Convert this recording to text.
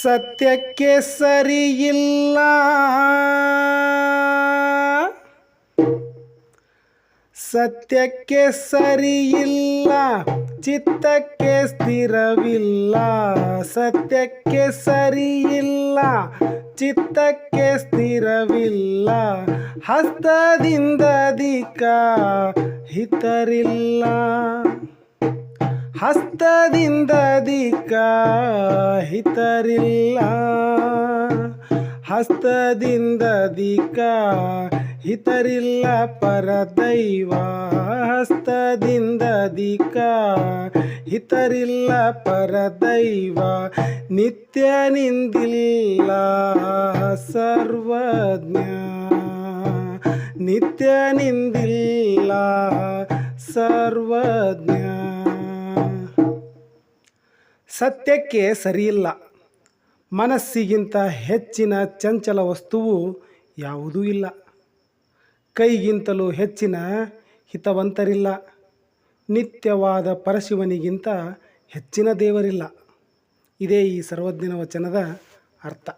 ಸತ್ಯಕ್ಕೆ ಸರಿಯಿಲ್ಲ. ಸತ್ಯಕ್ಕೆ ಸರಿಯಿಲ್ಲ ಚಿತ್ತಕ್ಕೆ ಸ್ಥಿರವಿಲ್ಲ. ಸತ್ಯಕ್ಕೆ ಸರಿಯಿಲ್ಲ ಚಿತ್ತಕ್ಕೆ ಸ್ಥಿರವಿಲ್ಲ. ಹಸ್ತದಿಂದ ದಿಕ್ಕ ಹಿತರಿಲ್ಲ. ಹಸ್ತದಿಂದ ದಿಕ್ಕ ಹಿತರಿಲ್ಲ. ಹಸ್ತದಿಂದ ದಿಕ್ಕ ಹಿತರಿಲ್ಲ ಪರದೈವ. ಹಸ್ತದಿಂದ ದಿಕ್ಕ ಹಿತರಿಲ್ಲ ಪರದೈವ. ನಿತ್ಯ ನಿಂದಿಲ್ಲ ಸರ್ವಜ್ಞ. ನಿತ್ಯ ನಿಂದಿಲ್ಲ ಸರ್ವಜ್ಞ. ಸತ್ಯಕ್ಕೆ ಸರಿಯಿಲ್ಲ. ಮನಸ್ಸಿಗಿಂತ ಹೆಚ್ಚಿನ ಚಂಚಲ ವಸ್ತುವು ಯಾವುದೂ ಇಲ್ಲ. ಕೈಗಿಂತಲೂ ಹೆಚ್ಚಿನ ಹಿತವಂತರಿಲ್ಲ. ನಿತ್ಯವಾದ ಪರಶಿವನಿಗಿಂತ ಹೆಚ್ಚಿನ ದೇವರಿಲ್ಲ. ಇದೇ ಈ ಸರ್ವಜ್ಞನ ವಚನದ ಅರ್ಥ.